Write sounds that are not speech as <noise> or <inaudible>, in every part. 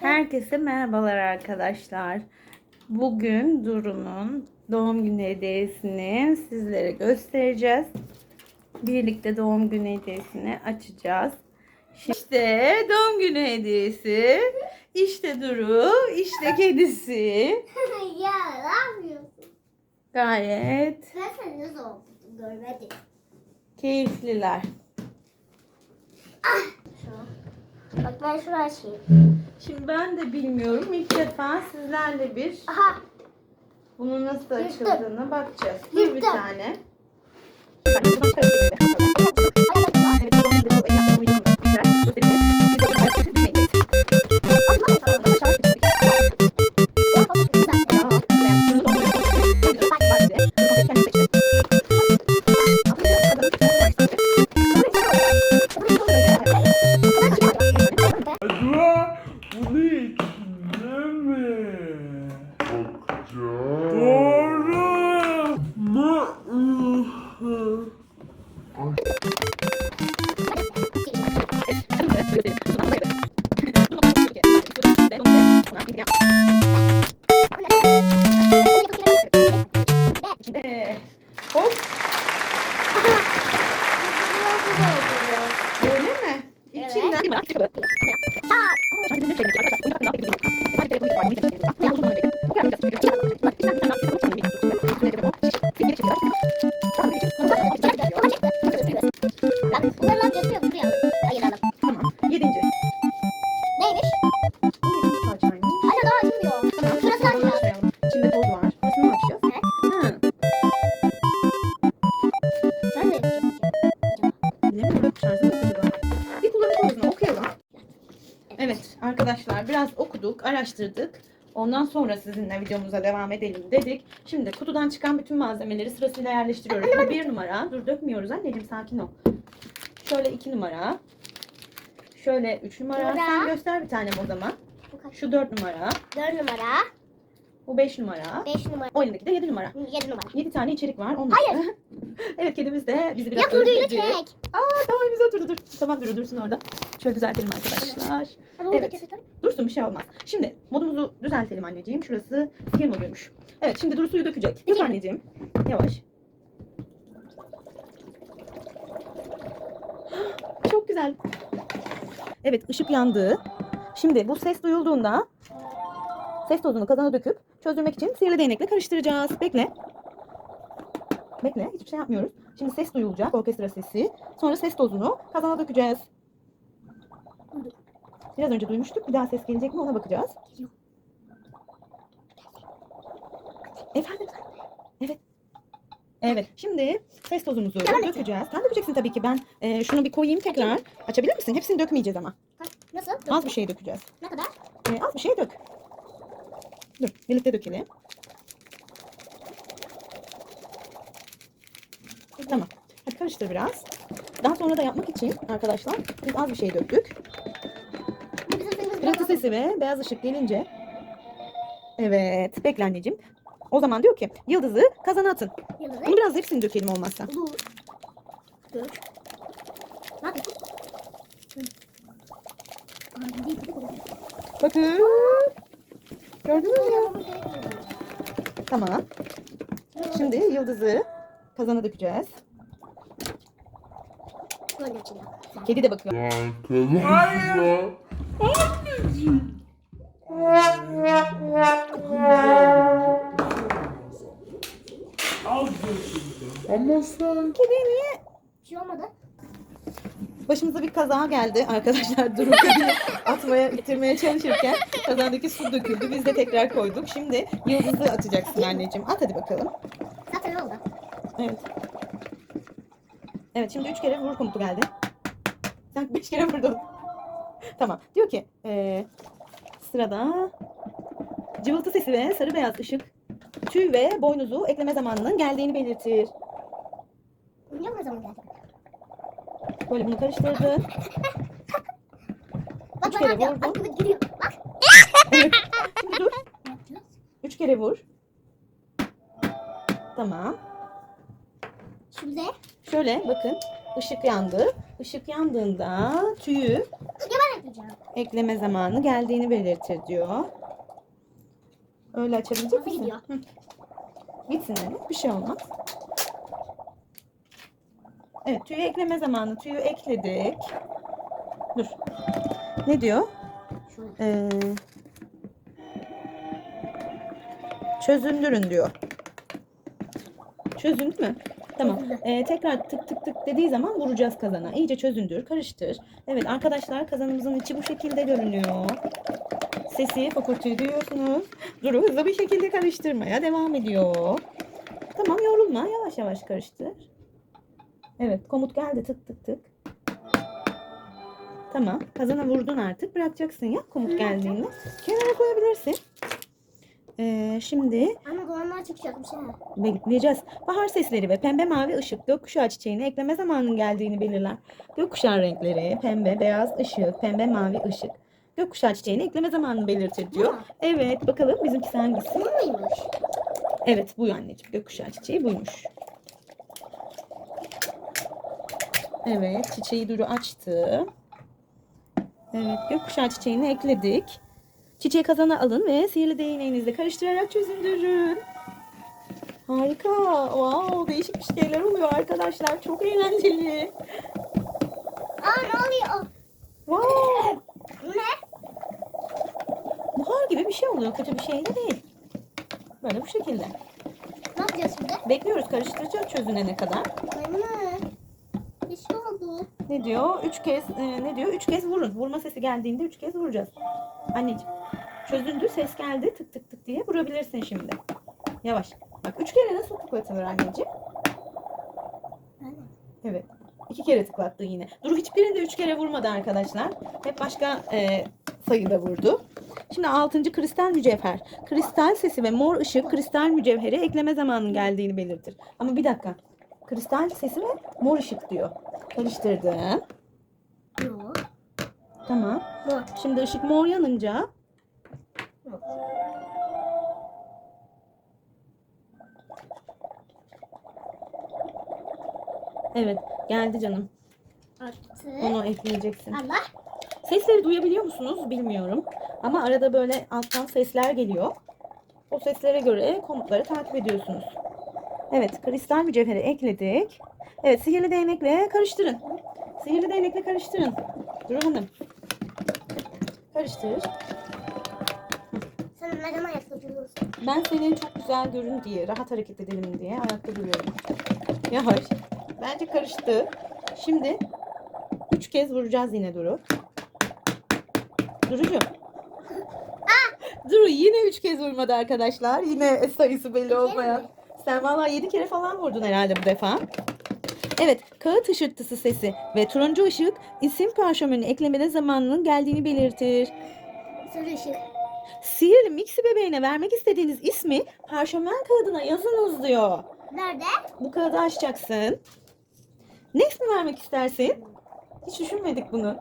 Herkese merhabalar arkadaşlar. Bugün Duru'nun doğum günü hediyesini sizlere göstereceğiz. Birlikte doğum günü hediyesini açacağız. İşte doğum günü hediyesi. İşte Duru, işte kedisi. <laughs> ya ne yapıyorsun? Gayet Ben seni nasıl olduğunu görmedim. keyifliler. Şu. Bak ben şunu açayım. Şimdi ben de bilmiyorum. İlk defa sizlerle bir Aha. bunun nasıl Yırttım. açıldığını bakacağız. Dur bir Yırttım. tane. Araştırdık. Ondan sonra sizinle videomuza devam edelim dedik. Şimdi kutudan çıkan bütün malzemeleri sırasıyla yerleştiriyoruz. Bu bir numara. Dur dökmüyoruz anneciğim sakin ol. Şöyle iki numara. Şöyle üç numara. Sen göster bir tanem o zaman. Şu dört numara. 4 numara, Bu beş numara. 5 numara, O elindeki de yedi numara. 7 numara. Yedi tane içerik var. Onlar. Hayır. <laughs> evet kedimiz de bizi biraz Ya kurduyla özledi. çek. Aa tamam biz oturdu dur. Tamam dur dursun orada. Şöyle düzeltelim arkadaşlar. Ama Evet. Dursun bir şey olmaz. Şimdi modumuzu düzeltelim anneciğim. Şurası skill moduymuş. Evet şimdi Duru suyu dökecek. Dök anneciğim. Yavaş. <gasps> Çok güzel. Evet ışık yandı. Şimdi bu ses duyulduğunda ses tozunu kazana döküp çözdürmek için sihirli değnekle karıştıracağız. Bekle. Bekle. Hiçbir şey yapmıyoruz. Şimdi ses duyulacak. Orkestra sesi. Sonra ses tozunu kazana dökeceğiz. Biraz önce duymuştuk. Bir daha ses gelecek mi ona bakacağız. Efendim? Evet. Evet. Şimdi ses tozumuzu et. dökeceğiz. Sen dökeceksin tabii ki. Ben e, şunu bir koyayım tekrar. Açabilir misin? Hepsini dökmeyeceğiz ama. Nasıl? Az bir şey dökeceğiz. Ne kadar? E, az bir şey dök. Dur. Birlikte dökelim. Tamam. Hadi karıştır biraz. Daha sonra da yapmak için arkadaşlar biz az bir şey döktük. Bu Gürültü sesi ve beyaz ışık gelince Evet. Bekle anneciğim. O zaman diyor ki yıldızı kazana atın. Yıldızı. Bunu biraz hepsini dökelim olmazsa. Dur. Ne yapıyorsun? Değil. Bakın. Gördünüz mü? Tamam. Şimdi yıldızı kazana dökeceğiz. Böyle açacağım. Kedi de bakıyor. Arkadaşlar. Al gözünü. Ama sen Kedi niye? Bir şey olmadı. Başımıza bir kaza geldi arkadaşlar. <laughs> Duru kediyi atmaya, ittirmeye çalışırken kazandaki su döküldü. Biz de tekrar koyduk. Şimdi yıldızı atacaksın anneciğim. At hadi bakalım. Zaten oldu. Evet. Evet şimdi üç kere vur komutu geldi. Sen beş kere vurdun. tamam. Diyor ki eee, sırada cıvıltı sesi ve sarı beyaz ışık tüy ve boynuzu ekleme zamanının geldiğini belirtir. Ne zaman geldi? Böyle bunu karıştırdın. Bak Üç kere vurdum. bak bak gidiyor. Bak. Evet. Şimdi dur. Üç kere vur. Tamam. Şimdi Şöyle bakın. ışık yandı. Işık yandığında tüyü Ya ben ekleyeceğim. Ekleme zamanı geldiğini belirtir diyor. Öyle açabilecek Nasıl misin? gidiyor? Hı. Gitsin öyle. Bir şey olmaz. Evet tüyü ekleme zamanı. Tüyü ekledik. Dur. Ne diyor? Ee, çözündürün diyor. Çözündü mü? Tamam. Ee, tekrar tık tık tık dediği zaman vuracağız kazana. İyice çözündür, karıştır. Evet arkadaşlar kazanımızın içi bu şekilde görünüyor. Sesi fokurtuyu duyuyorsunuz. Duru hızlı bir şekilde karıştırmaya devam ediyor. Tamam yorulma. Yavaş yavaş karıştır. Evet komut geldi tık tık tık. Tamam. Kazana vurdun artık. Bırakacaksın ya komut geldiğinde. Kenara koyabilirsin. Ee, şimdi Ama dumanlar çıkacakmış ha. bekleyeceğiz. Bahar sesleri ve pembe mavi ışık gökkuşağı çiçeğine ekleme zamanının geldiğini belirler. Gökkuşağı renkleri pembe, beyaz ışık, pembe, mavi ışık. Gökkuşağı çiçeğine ekleme zamanını belirtir diyor. Evet bakalım bizimkisi hangisi? Bu muymuş? Evet bu anneciğim. Gökkuşağı çiçeği buymuş. Evet çiçeği Duru açtı. Evet gökkuşağı çiçeğini ekledik. Çiçeği kazana alın ve sihirli değneğinizle karıştırarak çözündürün. Harika. Wow, değişik bir şeyler oluyor arkadaşlar. Çok eğlenceli. Aa ne oluyor? Wow. Ne? Buhar gibi bir şey oluyor. Kötü bir şey de değil. Böyle bu şekilde. Ne yapacağız şimdi? Bekliyoruz karıştıracak çözünene kadar. Anne. Ne diyor? Üç kez e, ne diyor? Üç kez vurun. Vurma sesi geldiğinde üç kez vuracağız. Anneciğim. Çözündü ses geldi tık tık tık diye vurabilirsin şimdi. Yavaş. Bak üç kere nasıl tıklatılır anneciğim? Anne. Evet. İki kere tıklattı yine. Duru hiçbirinde üç kere vurmadı arkadaşlar. Hep başka e, sayıda vurdu. Şimdi altıncı kristal mücevher. Kristal sesi ve mor ışık kristal mücevhere ekleme zamanının geldiğini belirtir. Ama bir dakika. Kristal sesi ve mor ışık diyor. Karıştırdım. Yok. Tamam. Bu. Şimdi ışık mor yanınca evet geldi canım. Artı. Onu ekleyeceksin. Allah. Sesleri duyabiliyor musunuz bilmiyorum. Ama arada böyle alttan sesler geliyor. O seslere göre komutları takip ediyorsunuz. Evet kristal mücevheri ekledik. Evet sihirli değnekle karıştırın. Sihirli değnekle karıştırın. Duru Hanım. Karıştır. Sen ne zaman yaklaşıyorsun? Ben senin çok güzel görün diye, rahat hareket edelim diye ayakta duruyorum. Yavaş. Bence karıştı. Şimdi üç kez vuracağız yine Duru. Durucu. Duru yine üç kez vurmadı arkadaşlar. Yine sayısı belli olmayan. Sen valla yedi kere falan vurdun herhalde bu defa. Evet, kağıt ışırtısı sesi ve turuncu ışık isim parşömenini eklemede zamanının geldiğini belirtir. Sarı ışık. Sihirli Mixi bebeğine vermek istediğiniz ismi parşömen kağıdına yazınız diyor. Nerede? Bu kağıdı açacaksın. Ne ismi vermek istersin? Hiç düşünmedik bunu.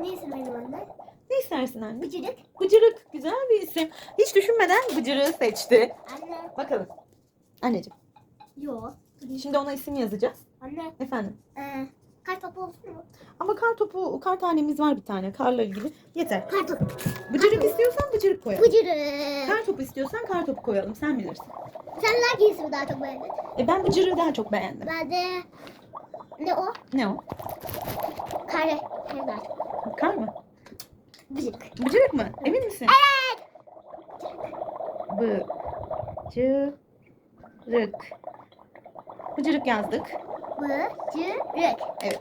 Ne isim benim anne? Ne istersin anne? Bıcırık. Bıcırık. Güzel bir isim. Hiç düşünmeden Bıcırık'ı seçti. Anne. Bakalım. Anneciğim. Yok. Şimdi ona isim yazacağız. Anne. Efendim. Ee, kar topu olsun mu? Ama kar topu, kar tanemiz var bir tane. Karla ilgili. Yeter. Kar topu. Bıcırık istiyorsan bıcırık koyalım. Bıcırık. Kar topu istiyorsan kar topu koyalım. Sen bilirsin. Sen hangi ismi daha çok beğendin? E ben bıcırığı daha çok beğendim. Ben de... Ne o? Ne o? Kare. Kare. Kar mı? Bıcırık. Bıcırık mı? Emin misin? Evet. Bıcırık. Bıcırık yazdık. Bıcırık. Evet.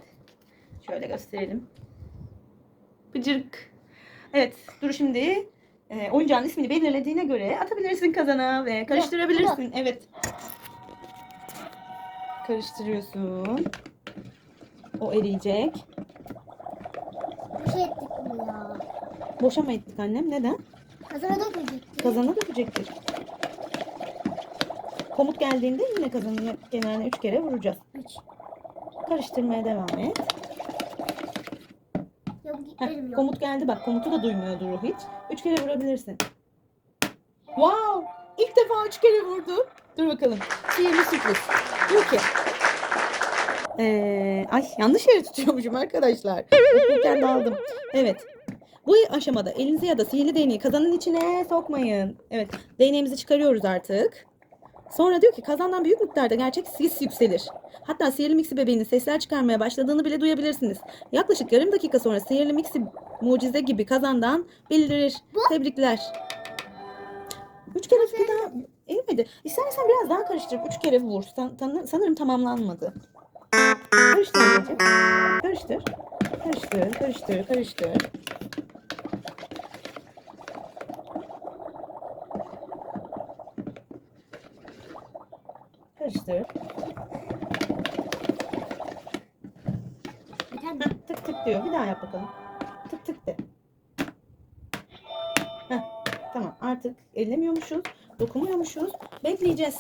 Şöyle gösterelim. Bıcırık. Evet. Dur şimdi e, oyuncağın ismini belirlediğine göre atabilirsin kazana ve karıştırabilirsin. Evet. Karıştırıyorsun. O eriyecek. Bir şey ettik bunu ya. Boşa mı ettik annem? Neden? Kazana dökecektik. Kazana dökecektir. Komut geldiğinde yine kazanı genelde 3 kere vuracağız. Üç. Karıştırmaya devam et. Yok Heh, komut geldi bak. Komutu da duymuyor Duru hiç. 3 kere vurabilirsin. Wow! İlk defa 3 kere vurdu. Dur bakalım. Sihirli sürpriz. Diyor ki. Ee, ay yanlış yere tutuyormuşum arkadaşlar. Okurken daldım. Evet. Bu aşamada elinizi ya da sihirli değneği kazanın içine sokmayın. Evet. Değneğimizi çıkarıyoruz artık. Sonra diyor ki kazandan büyük miktarda gerçek sis yükselir. Hatta sihirli miksi bebeğinin sesler çıkarmaya başladığını bile duyabilirsiniz. Yaklaşık yarım dakika sonra sihirli miksi mucize gibi kazandan belirir. Tebrikler. Üç kere bir daha eğilmedi. İstersen biraz daha karıştırıp üç kere vur. San- san- sanırım tamamlanmadı. Karıştır anneciğim. Karıştır. Karıştır, karıştır, karıştır. Karıştır. Bir Heh, tık tık diyor. Bir daha yap bakalım. Tık tık de. Heh, tamam artık ellemiyormuşuz. Dokunmuyormuşuz. Bekleyeceğiz.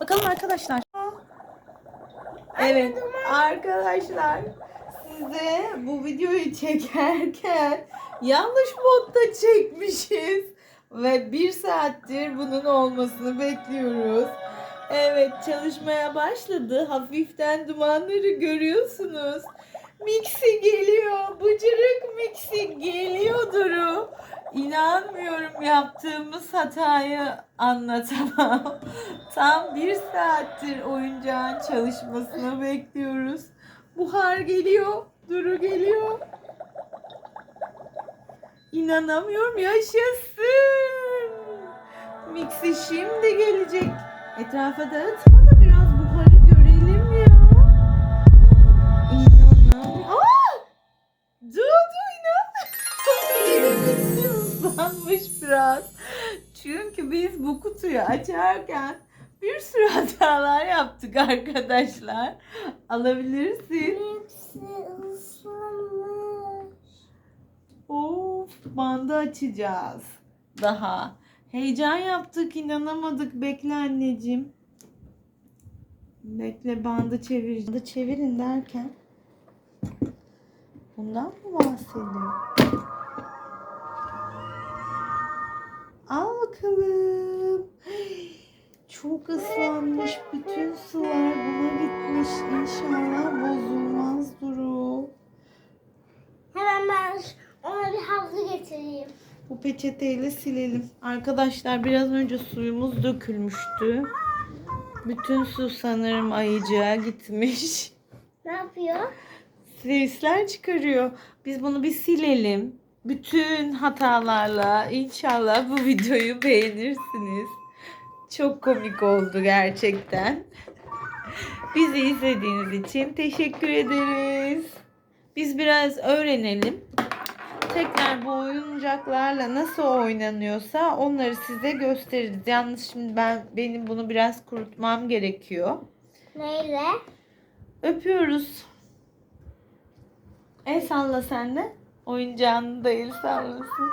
Bakalım arkadaşlar. Evet arkadaşlar size bu videoyu çekerken yanlış modda çekmişiz. Ve bir saattir bunun olmasını bekliyoruz. Evet çalışmaya başladı. Hafiften dumanları görüyorsunuz. Mixi geliyor. Bıcırık mixi geliyor Duru. İnanmıyorum yaptığımız hatayı anlatamam. <laughs> Tam bir saattir oyuncağın çalışmasını bekliyoruz. Buhar geliyor. Duru geliyor. İnanamıyorum yaşasın. Mixi şimdi gelecek. Etrafa dağıtma da biraz buharı görelim ya. İnanamıyorum. Aa! Dudu inanamıyorum. <laughs> Islanmış biraz. Çünkü biz bu kutuyu açarken bir sürü hatalar yaptık arkadaşlar. Alabilirsin. Hepsi ıslanmış. Of, bandı açacağız. Daha. Heyecan yaptık, inanamadık. Bekle anneciğim. Bekle bandı çevir. Bandı çevirin derken. Bundan mı bahsediyor? Al bakalım. Çok ıslanmış. Bütün sular buna gitmiş. İnşallah bozulmaz Duru. Hemen ben ona bir havlu getireyim. Bu peçeteyle silelim. Arkadaşlar biraz önce suyumuz dökülmüştü. Bütün su sanırım ayıcığa gitmiş. Ne yapıyor? Sesler çıkarıyor. Biz bunu bir silelim. Bütün hatalarla inşallah bu videoyu beğenirsiniz. Çok komik oldu gerçekten. Bizi izlediğiniz için teşekkür ederiz. Biz biraz öğrenelim. Tekrar bu oyuncaklarla nasıl oynanıyorsa onları size gösteririz. Yalnız şimdi ben benim bunu biraz kurutmam gerekiyor. Neyle? Öpüyoruz. El salla sen de. Oyuncağını da el sallasın.